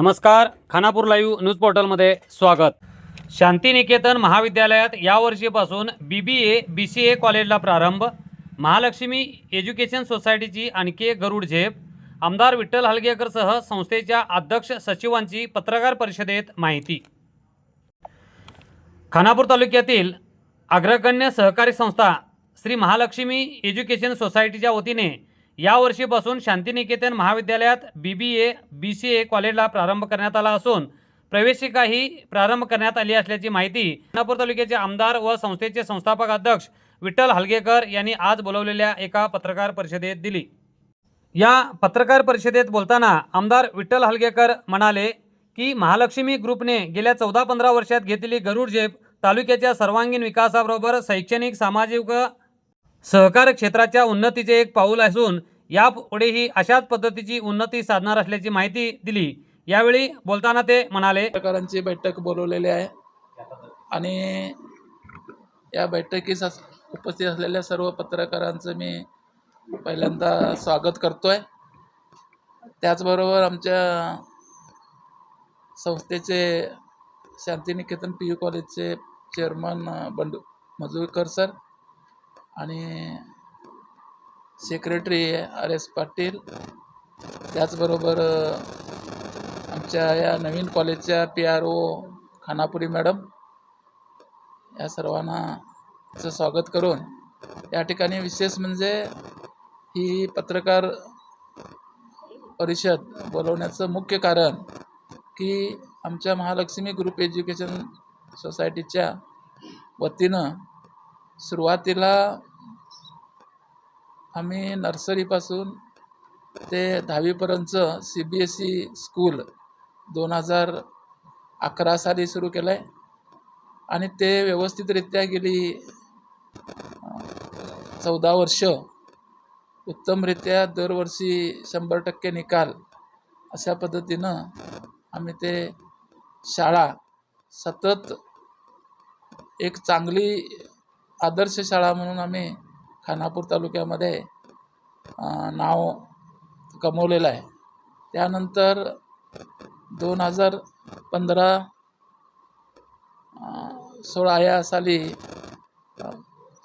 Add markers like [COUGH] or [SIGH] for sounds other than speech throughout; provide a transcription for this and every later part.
नमस्कार Khanapur live news पोर्टलमध्ये स्वागत. शांतिनिकेतन महाविद्यालयात यावर्षीपासून बी बी ए बी सी ए कॉलेजला प्रारंभ महालक्ष्मी एज्युकेशन सोसायटीची आणखी एक गरुड झेप आमदार विठ्ठल हलगेकरसह संस्थेच्या अध्यक्ष सचिवांची पत्रकार परिषदेत माहिती. खानापूर तालुक्यातील अग्रगण्य सहकारी संस्था श्री महालक्ष्मी एज्युकेशन सोसायटीच्या वतीने यावर्षीपासून शांतिनिकेतन महाविद्यालयात बी बी ए बी सी ए कॉलेजला प्रारंभ करण्यात आला असून प्रवेशिकाही प्रारंभ करण्यात आली असल्याची माहिती नागपूर तालुक्याचे आमदार व संस्थेचे संस्थापक अध्यक्ष विठ्ठल हलगेकर यांनी आज बोलवलेल्या एका पत्रकार परिषदेत दिली. या पत्रकार परिषदेत बोलताना आमदार विठ्ठल हलगेकर म्हणाले की महालक्ष्मी ग्रुपने गेल्या चौदा पंधरा वर्षात घेतलेली गरुड झेप तालुक्याच्या सर्वांगीण विकासाबरोबर शैक्षणिक सामाजिक सहकार क्षेत्राच्या उन्नतीचे एक पाऊल असून यापुढेही अशाच पद्धतीची उन्नती साधणार असल्याची माहिती दिली. यावेळी बोलताना ते म्हणाले पत्रकारांची बैठक बोलवलेली आहे. आणि या बैठकीस अस- उपस्थित असलेल्या सर्व पत्रकारांचं मी पहिल्यांदा स्वागत करतो आहे त्याचबरोबर आमच्या संस्थेचे शांतिनिकेतन पी यू कॉलेजचे चेअरमन बंडू मजुरकर सर आणि सेक्रेटरी आर एस पाटील. त्याचबरोबर आमच्या या नवीन कॉलेजच्या P R O Khanapuri madam या सर्वांनाचं स्वागत करून या ठिकाणी विशेष म्हणजे ही पत्रकार परिषद बोलवण्याचं मुख्य कारण की आमच्या महालक्ष्मी ग्रुप एज्युकेशन सोसायटीच्या वतीनं सुरुवातीला आम्ही नर्सरीपासून ते दहावीपर्यंतचं C B S E school दोन हजार अकरा साली सुरू केलं आहे आणि ते व्यवस्थितरित्या गेली चौदा वर्ष. उत्तमरित्या दरवर्षी शंभर टक्के निकाल अशा पद्धतीनं आम्ही ते शाळा सतत एक चांगली आदर्श शाळा म्हणून आम्ही खानापूर तालुक्यामध्ये नाव कमवलेलं आहे. त्यानंतर दोन हजार पंधरा सोळा या साली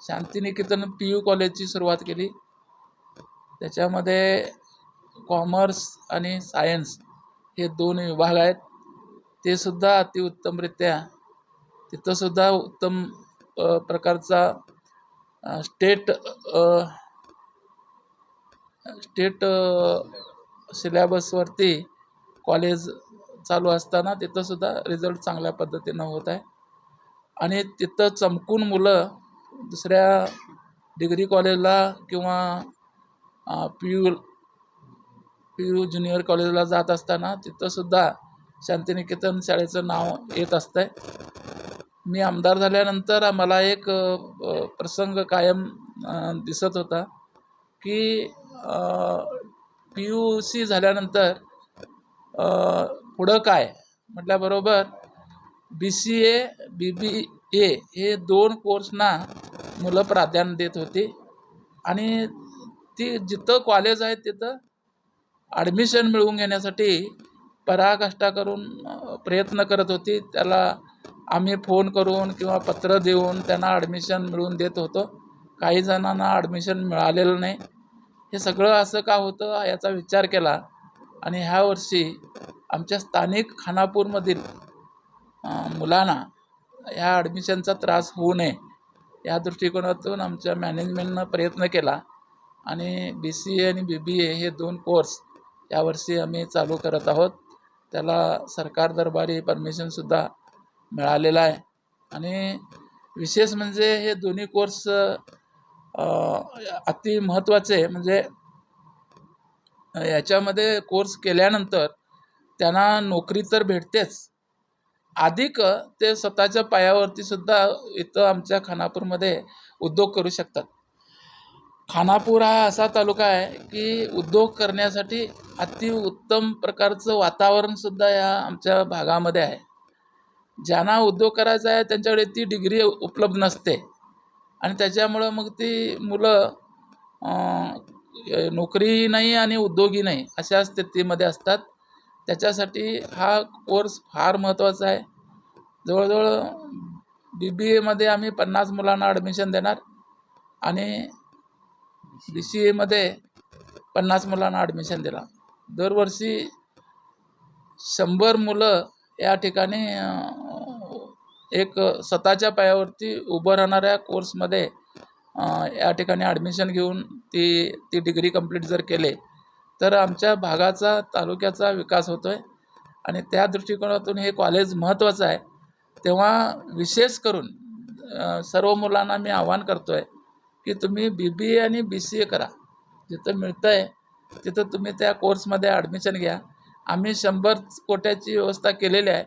शांतिनिकेतन पी यू कॉलेजची सुरुवात केली. त्याच्यामध्ये कॉमर्स आणि सायन्स हे दोन विभाग आहेत. ते सुद्धा अतिउत्तमरित्या तिथंसुद्धा उत्तम प्रकारचा स्टेट स्टेट सिलॅबसवरती कॉलेज चालू असताना तिथंसुद्धा रिझल्ट चांगल्या पद्धतीनं होत आहे. आणि तिथं चमकून मुलं दुसऱ्या डिग्री कॉलेजला किंवा P U P U junior कॉलेजला जात असताना तिथंसुद्धा शांतिनिकेतन शाळेचं नाव येत असतं आहे मी आमदार झाल्यानंतर मला एक प्रसंग कायम दिसत होता की पी यू सी झाल्यानंतर पुढं काय? म्हटल्याबरोबर बी सी ए बी बी ए हे दोन कोर्सना मुलं प्राधान्य देत होती आणि ती जिथं कॉलेज आहे तिथं ॲडमिशन मिळवून घेण्यासाठी पराकाष्ठा करून प्रयत्न करत होती. त्याला आम्ही फोन करून किंवा पत्र देऊन त्यांना ॲडमिशन मिळवून देत होतो. काही जणांना ॲडमिशन मिळालेलं नाही. हे सगळं असं का होतं याचा विचार केला आणि ह्या वर्षी आमच्या स्थानिक खानापूरमधील मुलांना ह्या ॲडमिशनचा त्रास होऊ नये या दृष्टिकोनातून आमच्या मॅनेजमेंटनं प्रयत्न केला आणि बी सी ए आणि बी बी ए हे दोन कोर्स यावर्षी आम्ही चालू करत आहोत. त्याला सरकार दरबारी परमिशनसुद्धा मिळालेला आहे. आणि विशेष म्हणजे हे दोन्ही कोर्स अति महत्त्वाचे म्हणजे याच्यामध्ये कोर्स केल्यानंतर त्यांना नोकरी तर भेटतेच. अधिक ते स्वतःच्या पायावरती सुद्धा इथं आमच्या खानापूरमध्ये उद्योग करू शकतात. खानापूर हा असा तालुका आहे की उद्योग करण्यासाठी अति उत्तम प्रकारचं वातावरणसुद्धा या आमच्या भागामध्ये आहे. ज्यांना उद्योग करायचा आहे त्यांच्याकडे ती डिग्री उपलब्ध नसते. आणि त्याच्यामुळं मग ती मुलं नोकरीही नाही आणि उद्योगही नाही अशा स्थितीमध्ये असतात. त्याच्यासाठी हा कोर्स फार महत्त्वाचा आहे. जवळजवळ बी बी एमध्ये आम्ही पन्नास मुलांना ॲडमिशन देणार आणि बी सी एमध्ये पन्नास मुलांना ॲडमिशन दिला दरवर्षी शंभर मुलं या ठिकाणी एक स्वतःच्या पायावरती उभं राहणाऱ्या कोर्समध्ये या ठिकाणी ॲडमिशन घेऊन ती ती डिग्री कंप्लीट जर केले तर आमच्या भागाचा तालुक्याचा विकास होतो आहे आणि त्या दृष्टिकोनातून हे कॉलेज महत्त्वाचं आहे. तेव्हा विशेष करून सर्व मुलांना मी आवाहन करतो आहे की तुम्ही बी बी ए आणि बी सी ए करा. जिथं मिळतं आहे तिथं तुम्ही त्या कोर्समध्ये ॲडमिशन घ्या. आम्ही शंभर कोट्याची व्यवस्था केलेली आहे.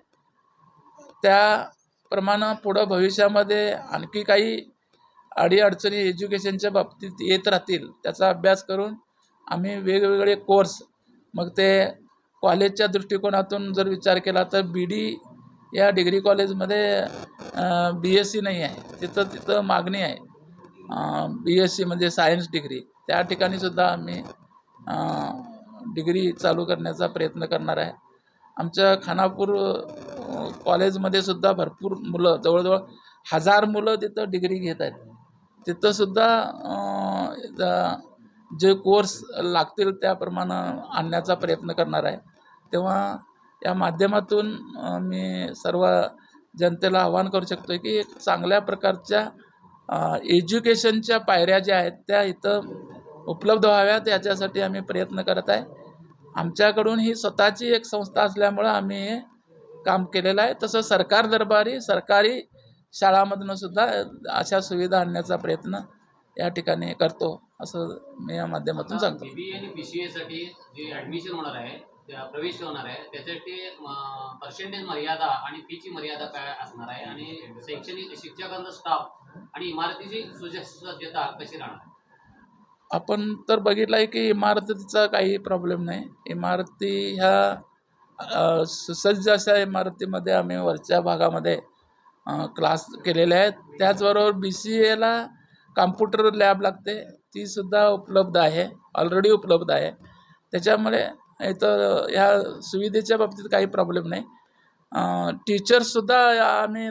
त्या प्रमाणं पुढं भविष्यामध्ये आणखी काही अडीअडचणी एज्युकेशनच्या बाबतीत येत राहतील त्याचा अभ्यास करून आम्ही वेगवेगळे कोर्स मग ते कॉलेजच्या दृष्टिकोनातून जर विचार केला तर बी डी या डिग्री कॉलेजमध्ये बी एस सी नाही आहे. तिथं तिथं मागणी आहे. बी एस सी म्हणजे सायन्स डिग्री. त्या ठिकाणीसुद्धा आम्ही डिग्री चालू करण्याचा प्रयत्न करणार आहे. आमच्या खानापूर कॉलेजमध्ये सुद्धा भरपूर मुलं जवळजवळ हजार मुलं तिथं डिग्री घेत आहेत. तिथंसुद्धा जे कोर्स लागतील त्याप्रमाणे आणण्याचा प्रयत्न करणार आहे. तेव्हा या माध्यमातून मी सर्व जनतेला आवाहन करू शकतो की एक चांगल्या प्रकारच्या एज्युकेशनच्या पायऱ्या ज्या आहेत त्या इथं उपलब्ध व्हाव्यात याच्यासाठी आम्ही प्रयत्न करत आहे. आमच्याकडून ही स्वतःची एक संस्था असल्यामुळं आम्ही हे काम केलेलं आहे. तसं सरकार दरबारी सरकारी शाळामधून सुद्धा अशा सुविधा आणण्याचा प्रयत्न या ठिकाणी करतो असं मी या माध्यमातून सांगतो. बीबीए आणि बीसीए साठी जे ऍडमिशन होणार आहे त्या प्रवेश होणार आहे त्यासाठी पर्सेंटेज मर्यादा आणि फीची मर्यादा काय असणार आहे? आणि शैक्षणिक शिक्षकांचा स्टाफ आणि इमारतीची सुसज्जता कशी राहणार? आपण तर बघितलं आहे की इमारतीचा काही प्रॉब्लेम नाही. इमारती ह्या सुसज्ज अशा इमारतीमध्ये आम्ही वरच्या भागामध्ये क्लास केलेले आहेत. त्याचबरोबर बी सी एला कॉम्प्युटर लॅब लागते. तीसुद्धा उपलब्ध आहे. ऑलरेडी उपलब्ध आहे. त्याच्यामुळे इथं ह्या सुविधेच्या बाबतीत काही प्रॉब्लेम नाही. टीचर्ससुद्धा आम्ही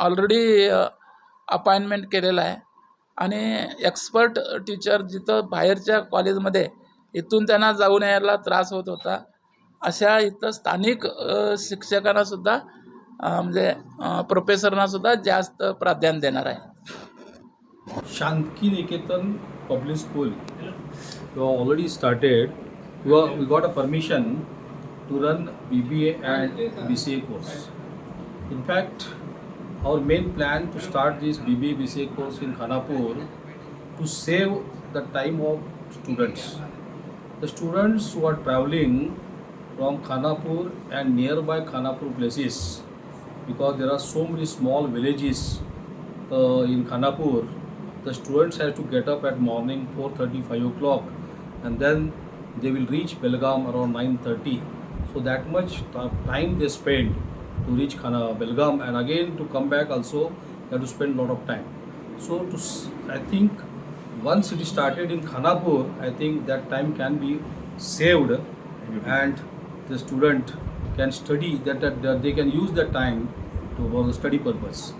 ऑलरेडी अपॉइंटमेंट केलेलं आहे. आणि एक्सपर्ट टीचर जिथं बाहेरच्या कॉलेजमध्ये इथून त्यांना जाऊन यायला त्रास होत होता. अशा इथं स्थानिक शिक्षकांनासुद्धा म्हणजे प्रोफेसरनासुद्धा जास्त प्राधान्य देणार आहे. Shantiniketan public school. Already started we got a permission to run B B A and B C A course in fact our main plan to start this BBA BCA course in Khanapur to save the time of students. The students who are traveling from Khanapur and nearby Khanapur places, because there are so many small villages uh, in Khanapur, the students have to get up at morning 4.30 5 o'clock and then they will reach belgaum around 9.30 so that much time they spend to reach Khana, belgaum. And again to come back also they have to spend a lot of time. So to i think once it is started in khanapur i think that time can be saved. And the student can study that, that, that they can use that time to for the study purpose.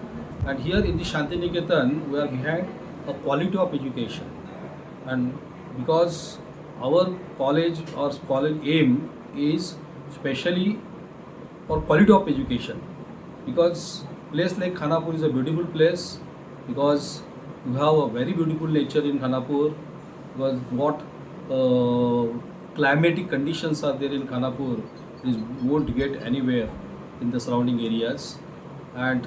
And here in the Shantiniketan, we are behind a quality of education. And because our college or college aim is specially for quality of education. Because place like Khanapur is a beautiful place because you have a very beautiful nature in Khanapur. Because what uh, climatic conditions are there in Khanapur is won't get anywhere in the surrounding areas and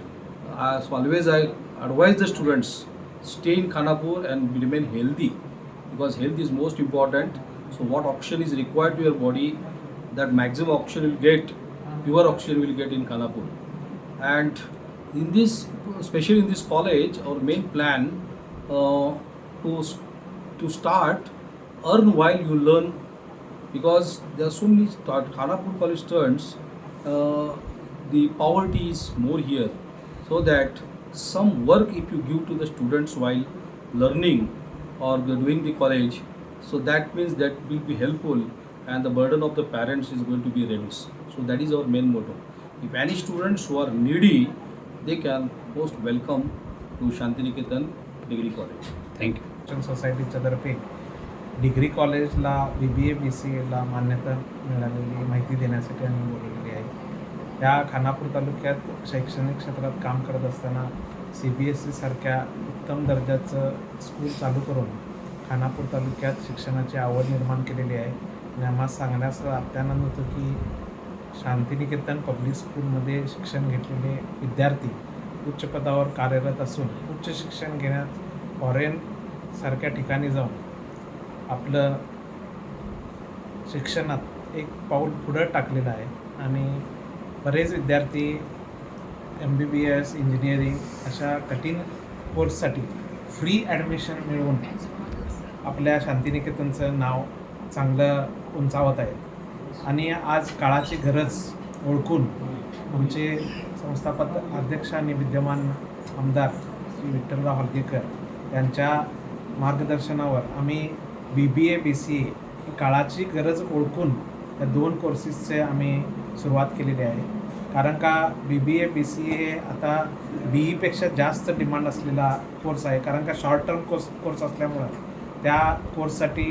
as always I advise the students stay in Khanapur and remain healthy because health is most important so what oxygen is required to your body that maximum oxygen will get pure oxygen will get in Khanapur and in this especially in this college our main plan uh, to to start earn while you learn. Because there are so many start Khanapur college students uh, the poverty is more here. So that some work if you give to the students while learning or doing the college. So that means that will be helpful and the burden of the parents is going to be reduced. So that is our main motto. If any students who are needy, they can most welcome to Shantiniketan Degree College. Thank you शिक्षण सोसायटीच्या तर्फे degree कॉलेजला बी B A B C एला मान्यता मिळालेली माहिती देण्यासाठी आम्ही बोलवलेली आहे त्या खानापूर तालुक्यात शैक्षणिक क्षेत्रात काम करत असताना सी बी एस ई सारख्या उत्तम दर्जाचं स्कूल चालू करून खानापूर तालुक्यात शिक्षणाची आवड निर्माण केलेली आहे आणि आम्हाला सांगण्यास अत्यानंद होतो की शांतिनिकेतन पब्लिक स्कूलमध्ये शिक्षण घेतलेले विद्यार्थी उच्च पदावर कार्यरत असून उच्च शिक्षण घेण्यात फॉरेन सारख्या ठिकाणी जाऊन आपलं शिक्षणात एक पाऊल पुढं टाकलेलं आहे. आणि बरेच विद्यार्थी M B B S engineering अशा कठीण कोर्ससाठी फ्री ॲडमिशन मिळवून आपल्या शांतिनिकेतनचं नाव चांगलं उंचावत आहेत आणि आज काळाची गरज ओळखून आमचे संस्थापक अध्यक्ष आणि विद्यमान आमदार श्री विठ्ठलराव हलगेकर यांच्या मार्गदर्शनावर आम्ही बी बी ए बी सी ए ही काळाची गरज ओळखून या दोन कोर्सेसचे आम्ही सुरुवात केलेली आहे. कारण का बी B A B C A आता बी ईपेक्षा जास्त डिमांड असलेला कोर्स आहे. कारण का शॉर्ट टर्म कोर्स कोर्स असल्यामुळं त्या कोर्ससाठी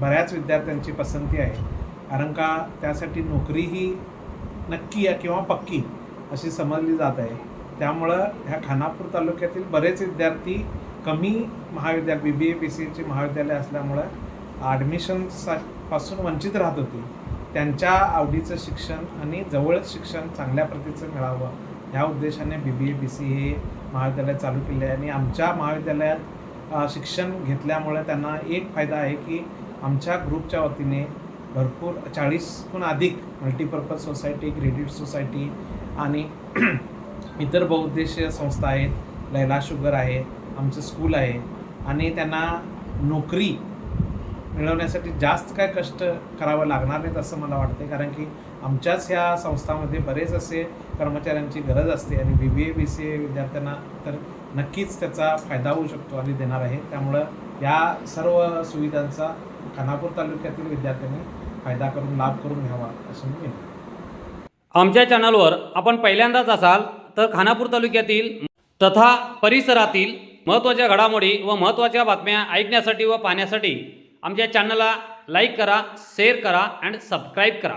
बऱ्याच विद्यार्थ्यांची पसंती आहे. कारण का त्यासाठी नोकरीही नक्की आहे किंवा पक्की अशी समजली जात आहे. त्यामुळं ह्या खानापूर तालुक्यातील बरेच विद्यार्थी कमी महाविद्यालय B B A B C एची महाविद्यालय असल्यामुळं ॲडमिशनसा पासून वंचित राहत होती. त्यांच्या आवडीचं शिक्षण आणि जवळच शिक्षण चांगल्या प्रतीचं मिळावं. ह्या उद्देशाने बी बी ए बी सी हे महाविद्यालय चालू केले आहे आणि आमच्या महाविद्यालयात शिक्षण घेतल्यामुळे त्यांना एक फायदा आहे की आमच्या ग्रुपच्या वतीने भरपूर चाळीसहून अधिक मल्टीपर्पज सोसायटी क्रेडिट सोसायटी आणि [CLEARS THROAT] इतर बहुउद्देशीय संस्था आहेत. लैला शुगर आहे आमचं स्कूल आहे आणि त्यांना नोकरी मिळवण्यासाठी जास्त काय कष्ट करावं लागणार नाहीत असं मला वाटते कारण की आमच्याच ह्या संस्थामध्ये बरेच असे कर्मचाऱ्यांची गरज असते आणि बी बी ए बी सी ए विद्यार्थ्यांना तर नक्कीच त्याचा फायदा होऊ शकतो आणि देणार आहे. त्यामुळं या सर्व सुविधांचा खानापूर तालुक्यातील विद्यार्थ्यांनी फायदा करून लाभ करून घ्यावा असं मी आमच्या चॅनलवर आपण पहिल्यांदाच असाल तर खानापूर तालुक्यातील तथा परिसरातील महत्त्वाच्या घडामोडी व महत्त्वाच्या बातम्या ऐकण्यासाठी व पाहण्यासाठी आमच्या चॅनलला लाईक करा शेअर करा अँड सबस्क्राईब करा.